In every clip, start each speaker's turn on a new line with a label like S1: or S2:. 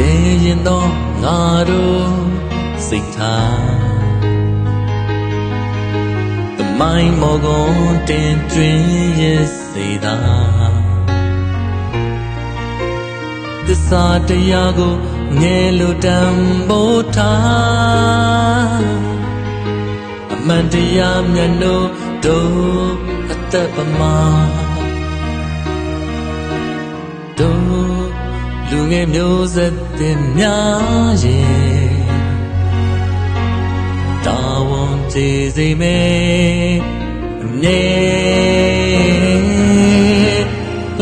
S1: ရေရင်တော့ငါတို့စိတ်ထားတမိုင်းမော်ကုန်တင်တွင်ရဲ့စေသာသစ္စာတရားကိုငယ်လိုတန်ဖိုးထားအမှန်တရားမျက်နှာတို့အသက်ပမာတို့ လူငယ်မျိုးဆက်တင်များရဲ့တာဝန်ကျေစိတ်မဲ့အမြဲ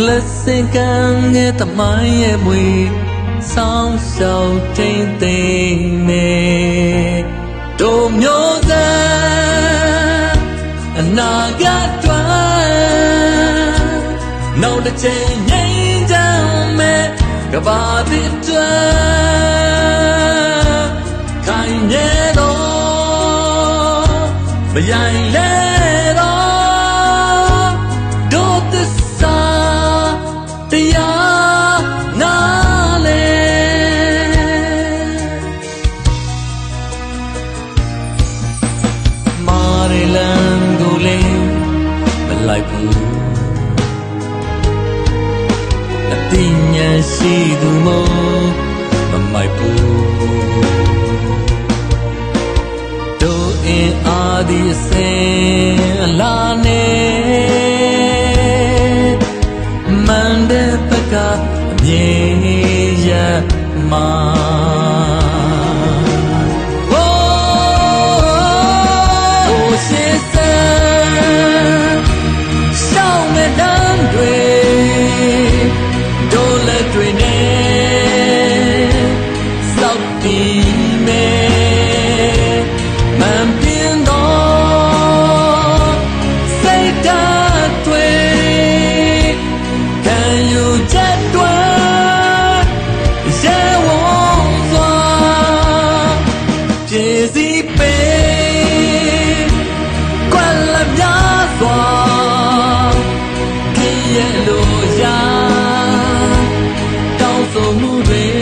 S1: လက်စင်ကံရဲ့တမိုင်းရဲ့မွေဆောင်းရှောက်ထိန်သိမ့်မဲ့တို့မျိုးဆက်အနာဂတ်တွင်နောက်တစ်ချိန်ငြိမ်းချမ်းမဲ့ ကဘာတိတွင်ခိုင်မြဲတော့မယိုင်လဲတော့တို့သစ္စာတရားနာလေမာရီလန်ကိုလည်းမလိုက်ဘူး သိဉာဏ်ရှိသူမို့မမိုက်ဘူးတို့အင်အားဒီအစင်အလားနဲ့မန်တဲ့ဘက်ကအမြင်ရမှာ တောင်းဆို